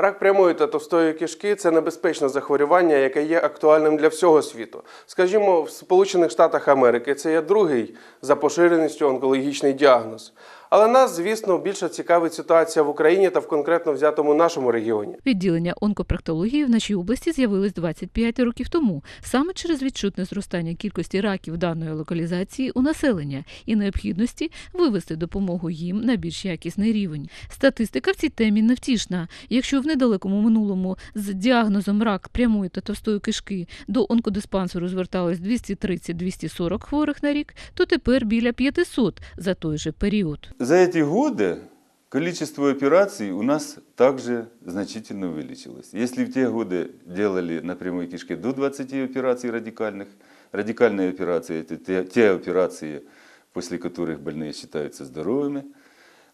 Рак прямої та товстої кишки це небезпечне захворювання, яке є актуальним для всього світу. Скажімо, в Сполучених Штатах Америки це є другий за поширеністю онкологічний діагноз. Але нас, звісно, більше цікавить ситуація в Україні та в конкретно взятому нашому регіоні. Відділення онкопроктології в нашій області з'явилось 25 років тому, саме через відчутне зростання кількості раків даної локалізації у населення і необхідності вивести допомогу їм на більш якісний рівень. Статистика в цій темі невтішна. Якщо в недалекому минулому з діагнозом рак прямої та товстої кишки до онкодиспансеру зверталось 230-240 хворих на рік, то тепер біля 500 за той же період. За эти годы количество операций у нас также значительно увеличилось. Если в те годы делали на прямой кишке до 20 операций радикальных, радикальные операции – это те, те операции, после которых больные считаются здоровыми,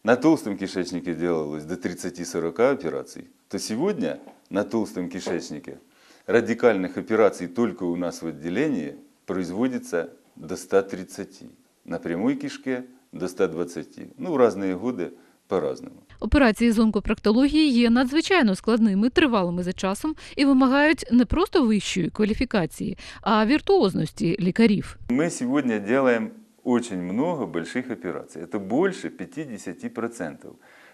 на толстом кишечнике делалось до 30-40 операций, то сегодня на толстом кишечнике радикальных операций только у нас в отделении производится до 130. На прямой кишке до 120. Ну, в разные годы по-разному. Операції з онкопроктології є надзвичайно складними, тривалими за часом і вимагають не просто вищої кваліфікації, а віртуозності лікарів. Мы сегодня делаем очень много больших операций. Это больше 50%.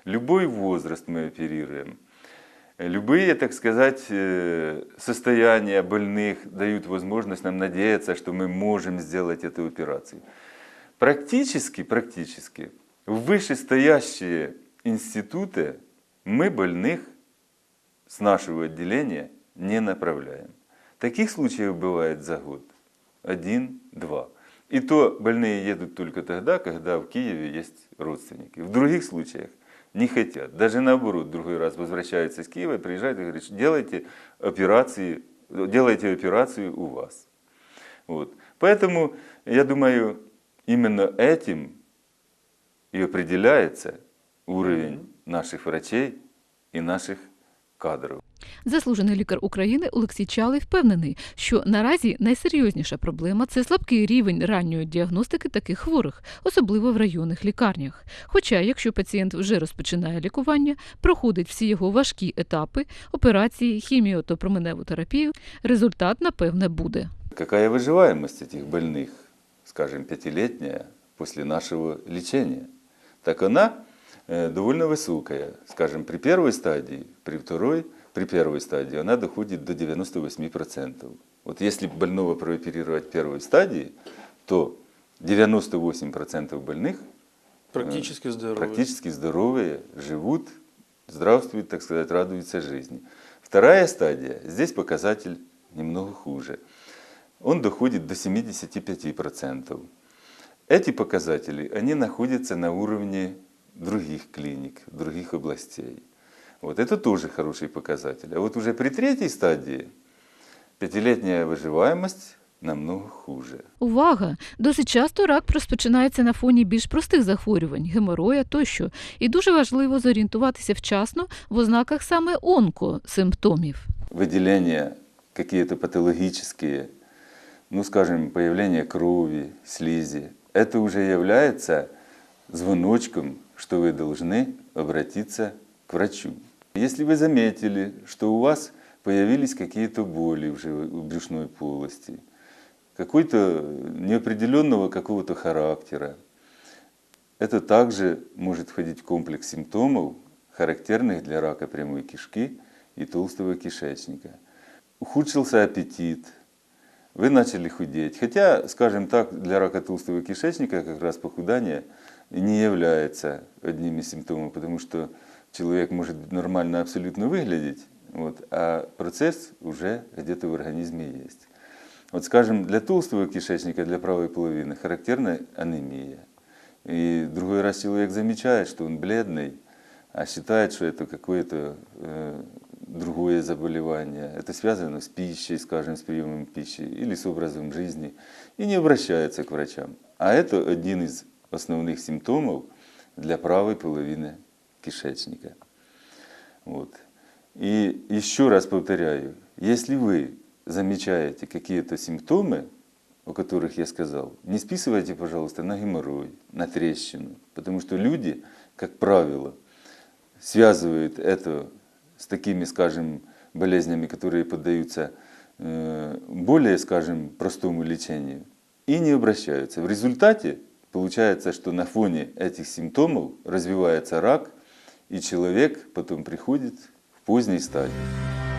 Любой возраст мы оперируем. Любые, так сказать, э, состояния больных дают возможность нам надеяться, что мы можем сделать эту операцию. Практически, практически, в вышестоящие институты мы больных с нашего отделения не направляем. Таких случаев бывает за год один-два. И то больные едут только тогда, когда в Киеве есть родственники. В других случаях не хотят. Даже наоборот, другой раз возвращаются из Киева, приезжают и говорят, делайте операции, делайте операцию у вас. Вот. Поэтому, я думаю, именно этим и определяется уровень наших врачей и наших кадров. Заслужений лікар України Олексій Чалий впевнений, що наразі найсерйозніша проблема це слабкий рівень ранньої діагностики таких хворих, особливо в районних лікарнях. Хоча, якщо пацієнт вже розпочинає лікування, проходить всі його важкі етапи операції, хіміо та променеву терапію, результат напевне буде. Какая выживаемость этих больных, Скажем, пятилетняя после нашего лечения? Так она э, довольно высокая. Скажем, при первой стадии, при второй, при первой стадии она доходит до 98%. Вот если больного прооперировать первой стадии, то 98% больных Практично здорові. практически здоровые, живут, здравствуют, так сказать, радуются жизни. Вторая стадия, здесь показатель немного хуже. Он доходит до 75%. Эти показатели, они находятся на уровне других клиник, других областей. Вот это тоже хороший показатель. А вот уже при третьей стадии пятилетняя выживаемость намного хуже. Увага! Досить часто рак розпочинається на фоні більш простих захворювань, геморроя тощо, і дуже важливо зорієнтуватися вчасно в ознаках саме онкосимптомів. выделения какие-то патологические, ну, скажем, появление крови, слизи, это уже является звоночком, что вы должны обратиться к врачу. Если вы заметили, что у вас появились какие-то боли в брюшной полости, какой-то неопределенного какого-то характера, это также может входить в комплекс симптомов, характерных для рака прямой кишки и толстого кишечника. Ухудшился аппетит, вы начали худеть. Хотя, скажем так, для рака толстого кишечника как раз похудание не является одним из симптомов, потому что человек может нормально абсолютно выглядеть, вот, а процесс уже где-то в организме есть. Вот, скажем, для толстого кишечника, для правой половины характерна анемия. И другой раз человек замечает, что он бледный, а считает, что это какое-то э, другое заболевание. Это связано с пищей, скажем, с приемом пищи или с образом жизни, и не обращается к врачам. А это один из основных симптомов для правой половины кишечника. Вот. И еще раз повторяю, если вы замечаете какие-то симптомы, о которых я сказал, не списывайте, пожалуйста, на геморрой, на трещину, потому что люди, как правило, связывают это с такими, скажем, болезнями, которые поддаются э, более, скажем, простому лечению, и не обращаются. В результате получается, что на фоне этих симптомов развивается рак, и человек потом приходит в поздней стадии.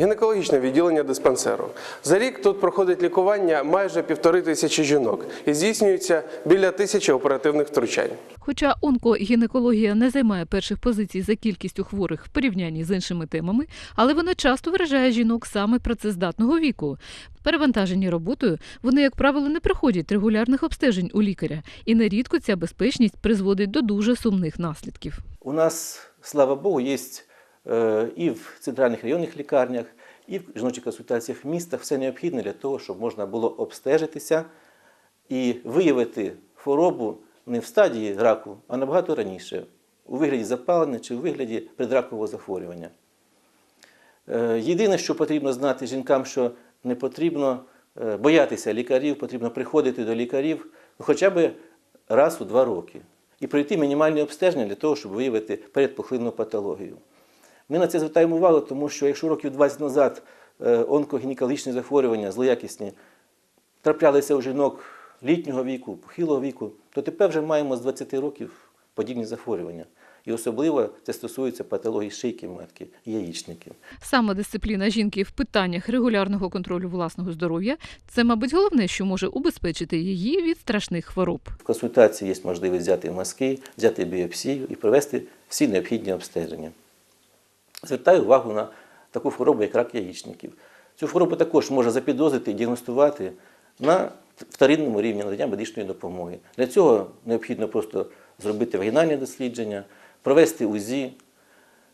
Гінекологічне відділення диспансеру. За рік тут проходить лікування майже півтори тисячі жінок і здійснюється біля тисячі оперативних втручань. Хоча онкогінекологія не займає перших позицій за кількістю хворих в порівнянні з іншими темами, але вона часто виражає жінок саме працездатного віку. Перевантажені роботою, вони, як правило, не проходять регулярних обстежень у лікаря, і нерідко ця безпечність призводить до дуже сумних наслідків. У нас, слава Богу, есть е, і в центральних районних лікарнях, і в жіночих консультаціях в містах все необхідне для того, щоб можна було обстежитися і виявити хворобу не в стадії раку, а набагато раніше, у вигляді запалення чи у вигляді предракового захворювання. Е, Єдине, що потрібно знати жінкам, що не потрібно е, боятися лікарів, потрібно приходити до лікарів хоча б раз у два роки і пройти мінімальні обстеження для того, щоб виявити передпухлинну патологію. Ми на це звертаємо увагу, тому що якщо років 20 назад е, онкогінекологічні захворювання злоякісні траплялися у жінок літнього віку, похилого віку, то тепер вже маємо з 20 років подібні захворювання. І особливо це стосується патології шийки матки яєчників. Саме дисципліна жінки в питаннях регулярного контролю власного здоров'я це, мабуть, головне, що може убезпечити її від страшних хвороб. В консультації є можливість взяти мазки, взяти біопсію і провести всі необхідні обстеження. Звертаю увагу на таку хворобу, як рак яєчників. Цю хворобу також можна запідозрити і діагностувати на вторинному рівні надання медичної допомоги. Для цього необхідно просто зробити вагінальне дослідження, провести УЗІ,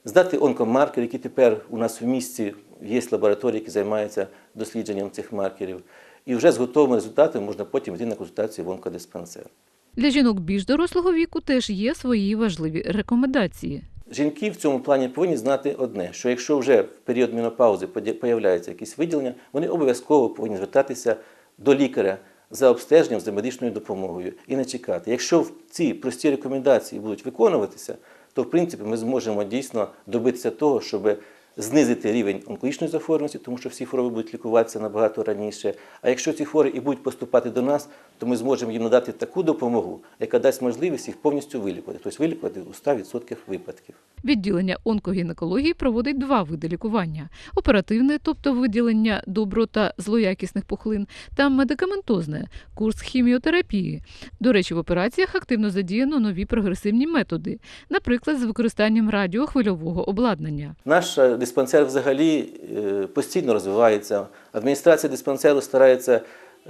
здати онкомаркер, які тепер у нас в місті є лабораторії, які займаються дослідженням цих маркерів. І вже з готовими результатами можна потім йти на консультацію в онкодиспансер. Для жінок більш дорослого віку теж є свої важливі рекомендації. Жінки в цьому плані повинні знати одне, що якщо вже в період менопаузи появляються якісь виділення, вони обов'язково повинні звертатися до лікаря за обстеженням, за медичною допомогою і не чекати. Якщо ці прості рекомендації будуть виконуватися, то в принципі ми зможемо дійсно добитися того, щоб знизити рівень онкологічної захворюваності, тому що всі хвороби будуть лікуватися набагато раніше. А якщо ці хворі і будуть поступати до нас, то ми зможемо їм надати таку допомогу, яка дасть можливість їх повністю вилікувати, тобто вилікувати у 100% випадків. Відділення онкогінекології проводить два види лікування: оперативне, тобто виділення добро та злоякісних пухлин, та медикаментозне курс хіміотерапії. До речі, в операціях активно задіяно нові прогресивні методи, наприклад, з використанням радіохвильового обладнання. Наш е, диспансер взагалі е, постійно розвивається. Адміністрація диспансеру старається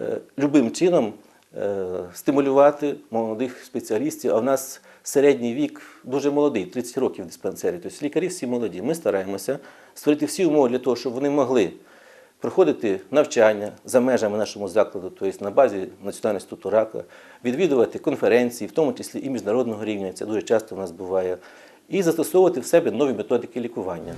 е, любим чином е, стимулювати молодих спеціалістів. А в нас середній вік дуже молодий, 30 років в диспансері. Тобто лікарі всі молоді. Ми стараємося створити всі умови для того, щоб вони могли проходити навчання за межами нашого закладу, тобто на базі Національного інституту рака, відвідувати конференції, в тому числі і міжнародного рівня. Це дуже часто в нас буває. І застосовувати в себе нові методики лікування.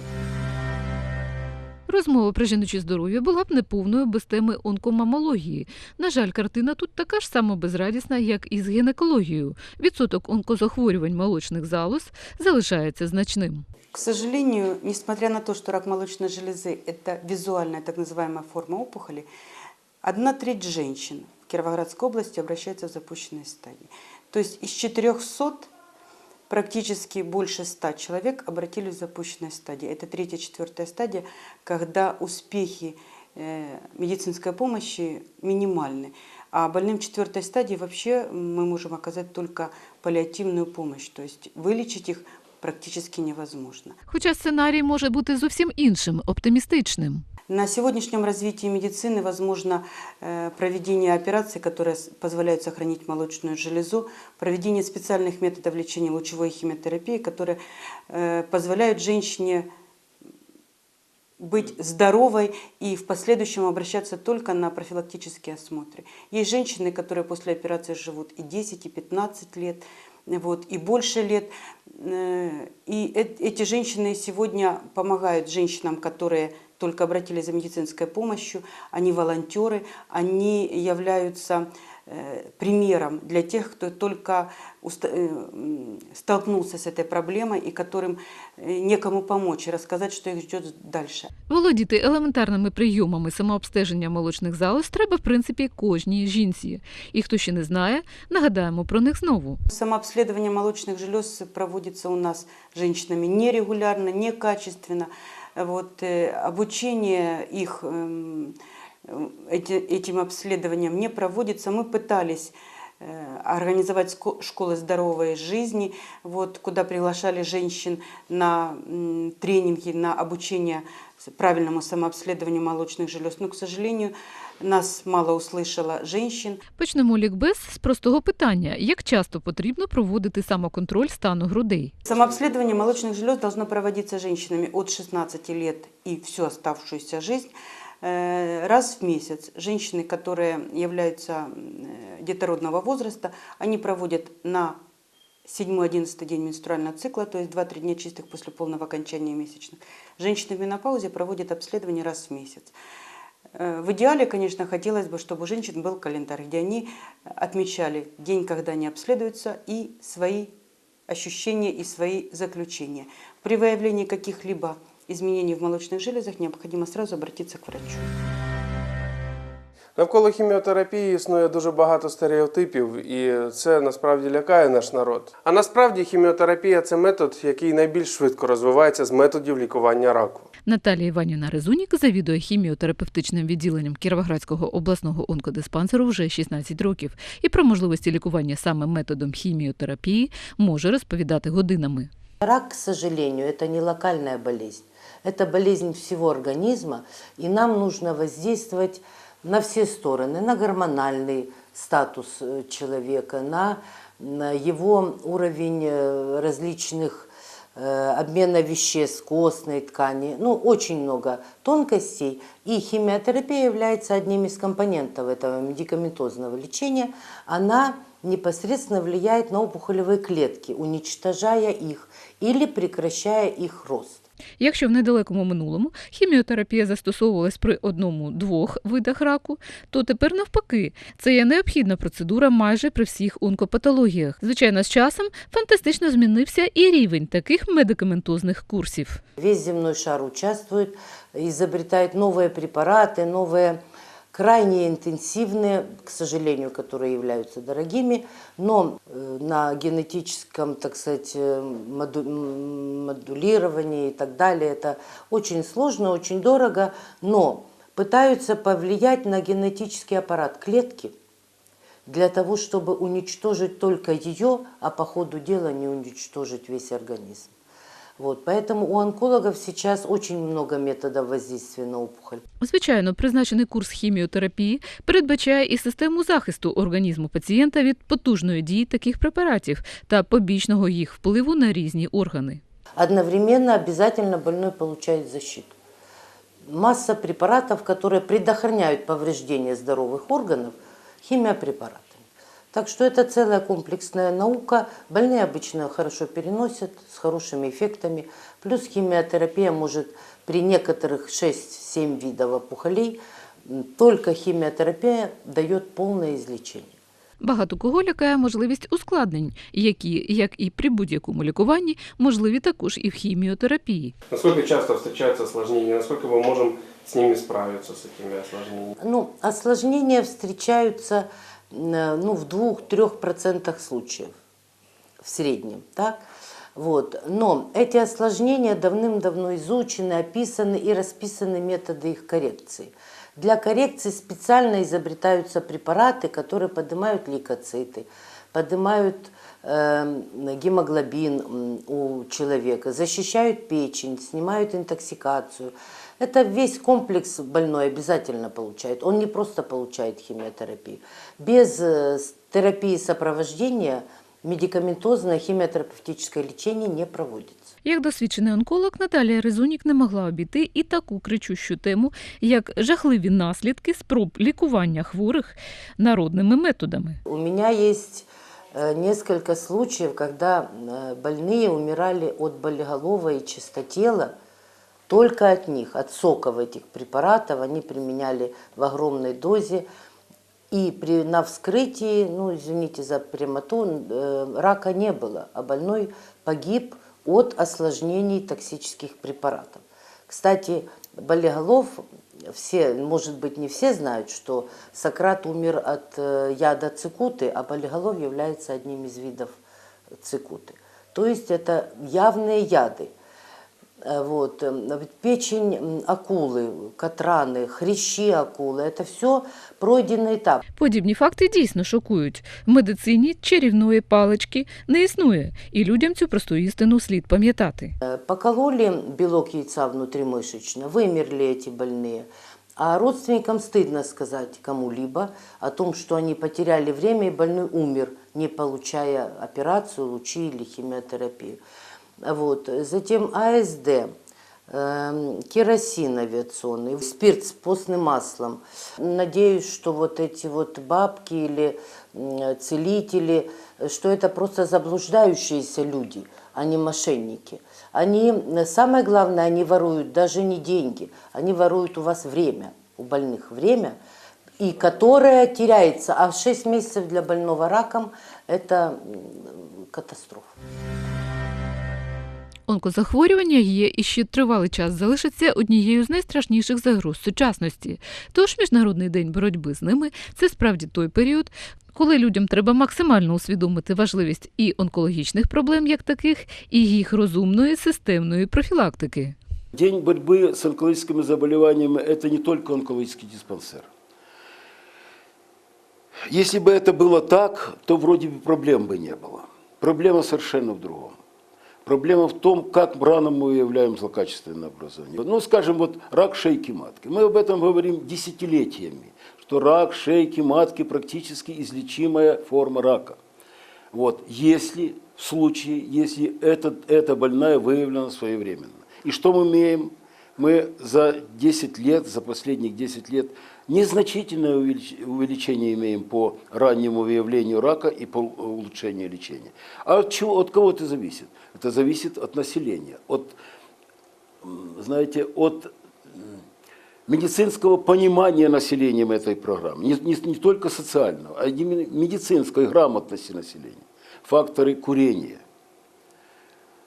Розмова про жіноче здоров'я була б неповною без теми онкомамології. На жаль, картина тут така ж само безрадісна, як і з гінекологією. Відсоток онкозахворювань молочних залоз залишається значним. К сожалению, несмотря на то, что рак молочной железы – это визуальная так называемая форма опухоли, одна треть женщин в Кировоградской области обращается в запущенной стадии. То есть из 400 практически больше 100 человек обратились в запущенной стадии. Это третья-четвертая стадия, когда успехи э, медицинской помощи минимальны. А больным четвертой стадии вообще мы можем оказать только паллиативную помощь, то есть вылечить их практически невозможно. Хоча сценарій може бути зовсім іншим, оптимістичним. На сегодняшнем развитии медицины возможно э, проведение операций, которые позволяют сохранить молочную железу, проведение специальных методов лечения лучевой химиотерапии, которые э, позволяют женщине быть здоровой и в последующем обращаться только на профилактические осмотры. Есть женщины, которые после операции живут и 10, и 15 лет, вот, и больше лет. Э, И эти женщины сегодня помогают женщинам, которые только обратились за медицинской помощью. Они волонтеры, они являются э, примером для тех, кто только уста- э, м, столкнулся с этой проблемой и которым э, некому помочь и рассказать, что их ждет дальше. Володіти елементарними прийомами самообстеження молочних залоз треба, в принципі, кожній жінці. І хто ще не знає, нагадаємо про них знову. Самообследование молочных желез проводится у нас женщинами нерегулярно, некачественно. Вот, э, обучение их эм, эти- этим обследованием не проводится. Мы пытались э, организовать школы здоровой жизни, вот, куда приглашали женщин на тренинги, на обучение правильному самообследованию молочных желез. Но, к сожалению, нас мало услышало женщин. Почнемо лікбез з простого питання: як часто потрібно проводити самоконтроль стану грудей? Самообследование молочных желез должно проводиться женщинами от 16 лет и всю оставшуюся жизнь э, раз в месяц. Женщины, которые являются м, э, детородного возраста, они проводят на 7-11 день менструального цикла, то есть 2-3 дня чистых после полного окончания месячных. Женщины в менопаузе проводят обследование раз в месяц. Э, В идеале, конечно, хотелось бы, чтобы у женщин был календарь, где они отмечали день, когда они обследуются, и свои ощущения и свои заключения. При выявлении каких-либо изменений в молочных железах необходимо сразу обратиться к врачу. Навколо хіміотерапії існує дуже багато стереотипів, і це насправді лякає наш народ. А насправді хіміотерапія це метод, який найбільш швидко розвивається з методів лікування раку. Наталія Іванівна Резунік завідує хіміотерапевтичним відділенням Кіровоградського обласного онкодиспансеру вже 16 років і про можливості лікування саме методом хіміотерапії може розповідати годинами. Рак, к сожалению, это не локальная болезнь. Это болезнь всего организма, и нам нужно воздействовать на все стороны, на гормональный статус э, человека, на, на его уровень э, различных э, обмена веществ, костной ткани. Ну, очень много тонкостей. И химиотерапия является одним из компонентов этого медикаментозного лечения. Она непосредственно влияет на опухолевые клетки, уничтожая их или прекращая их рост. Якщо в недалекому минулому хіміотерапія застосовувалась при одному-двох видах раку, то тепер навпаки це є необхідна процедура майже при всіх онкопатологіях. Звичайно, з часом фантастично змінився і рівень таких медикаментозних курсів. Весь земной шар участвует, изобретает новые препараты, новые Крайне интенсивные, к сожалению, которые являются дорогими, но э, на генетическом, так сказать, э, моду- модулировании и так далее это очень сложно, очень дорого, но пытаются повлиять на генетический аппарат клетки для того, чтобы уничтожить только ее, а по ходу дела не уничтожить весь организм. Вот, поэтому у онкологов сейчас очень много методов воздействия на опухоль. Звичайно, призначений курс хіміотерапії передбачає і систему захисту організму пацієнта від потужної дії таких препаратів та побічного їх впливу на різні органи. Одновременно обязательно больной получает защиту. Масса препаратов, которые предохраняют повреждение здоровых органов химиопрепаратами. Так что это целая комплексная наука. Больные обычно хорошо переносят, с хорошими эффектами. Плюс химиотерапия может при некоторых 6-7 видов опухолей, м, только химиотерапия дает полное излечение. Багато кого лякає можливість ускладнень, які, як і при будь-якому лікуванні, можливі також і в хіміотерапії. Наскільки часто зустрічаються осложнення, наскільки ми можемо з ними справитися, з цими осложненнями? Ну, осложнения встречаются э, ну, в 2-3% случаев в среднем. Так? Вот. Но эти осложнения давным-давно изучены, описаны и расписаны методы их коррекции. Для коррекции специально изобретаются препараты, которые поднимают лейкоциты, поднимают э, гемоглобин у человека, защищают печень, снимают интоксикацию. Это весь комплекс больной обязательно получает. Он не просто получает химиотерапию. Без э, с- терапии сопровождения медикаментозное химиотерапевтическое лечение не проводится. Як досвідчений онколог, Наталія Резунік не могла обійти і таку кричущу тему, як жахливі наслідки спроб лікування хворих народними методами. У меня есть э, несколько случаев, когда э, больные умирали от болеголова и чистотела только от них, от соков этих препаратов. Они применяли в огромной дозе И при, на вскрытии, ну, извините за прямоту, э, рака не было, а больной погиб от осложнений токсических препаратов. Кстати, болеголов, все, может быть, не все знают, что Сократ умер от э, яда цикуты, а болеголов является одним из видов цикуты. То есть это явные яды. Э, Вот. э, ведь Печень м, акулы, катраны, хрящи акулы – это все пройденный этап. Подібні факти дійсно шокують. В медицині чарівної палички не існує, і людям цю просту істину слід пам'ятати. Э, Покололи белок яйца внутримышечно, вымерли эти больные. А родственникам стыдно сказать кому-либо о том, что они потеряли время и больной умер, не получая операцию, лучи или химиотерапию. Вот. Затем АСД, эм, керосин авиационный, спирт с постным маслом. Надеюсь, что вот эти вот бабки или м, целители, что это просто заблуждающиеся люди, а не мошенники. Они, э, самое главное, они воруют даже не деньги, они воруют у вас время, у больных время, и которое теряется. А 6 месяцев для больного раком – это катастрофа. Онкозахворювання є і ще тривалий час залишиться однією з найстрашніших загроз сучасності. Тож Міжнародний день боротьби з ними це справді той період, коли людям треба максимально усвідомити важливість і онкологічних проблем як таких, і їх розумної системної профілактики. День борьбы с онкологическими заболеваниями – это не только онкологический диспансер. Если бы это было так, то вроде бы проблем бы не было. Проблема совершенно в другом. Проблема в том, как рано мы выявляем злокачественное образование. Ну, скажем, вот рак шейки матки. Мы об этом говорим десятилетиями, что рак шейки матки практически излечимая форма рака. Вот, если в случае, если этот, эта больная выявлена своевременно. И что мы имеем? Мы за 10 лет, за последних 10 лет, незначительное увелич- увеличение имеем по раннему выявлению рака и по улучшению лечения. А от, чего, от кого это зависит? Это зависит от населения, от, знаете, от медицинского понимания населением этой программы, не, не- не только социального, а именно медицинской грамотности населения. Факторы курения.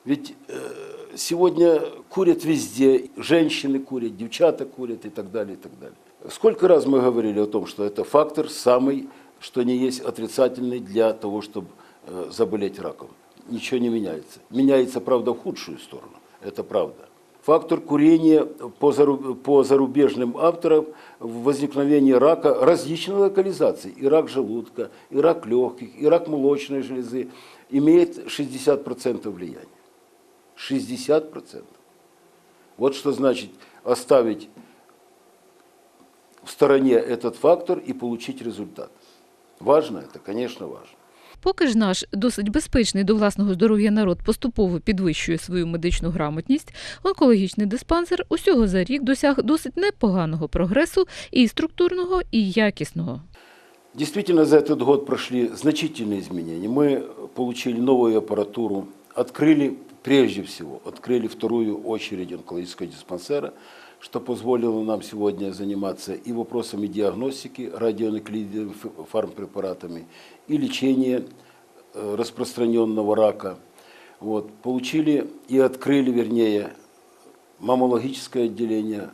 Ведь э, сегодня курят везде, женщины курят, девчата курят и так далее, и так далее. Сколько раз мы говорили о том, что это фактор самый, что не есть отрицательный для того, чтобы э, заболеть раком. Ничего не меняется. Меняется, правда, в худшую сторону. Это правда. Фактор курения по, зару- по зарубежным авторам в возникновении рака различной локализации. И рак желудка, и рак легких, и рак молочной железы имеет 60% влияния. 60%. Вот что значит оставить в стороне этот фактор и получить результат. Важно это, конечно, важно. Поки ж наш досить безпечний до власного здоров'я народ поступово підвищує свою медичну грамотність, онкологічний диспансер усього за рік досяг досить непоганого прогресу і структурного, і якісного. Действительно, за этот год прошли значительные изменения. Мы получили новую аппаратуру, открыли, Прежде всего, открыли вторую очередь онкологического диспансера, что позволило нам сегодня заниматься и вопросами диагностики радионуклидовыми ф- фармпрепаратами, и лечения э, распространенного рака. Вот. Получили и открыли, вернее, маммологическое отделение,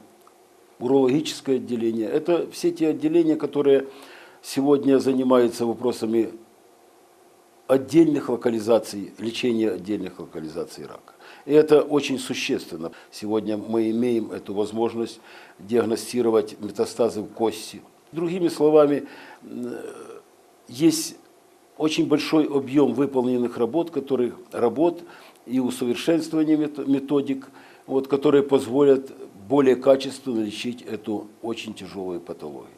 урологическое отделение. Это все те отделения, которые сегодня занимаются вопросами отдельных локализаций, лечения отдельных локализаций рака. И это очень существенно. Сегодня мы имеем эту возможность диагностировать метастазы в кости. Другими словами, м, есть очень большой объем выполненных работ, которых, работ и усовершенствования мет- методик, вот, которые позволят более качественно лечить эту очень тяжелую патологию.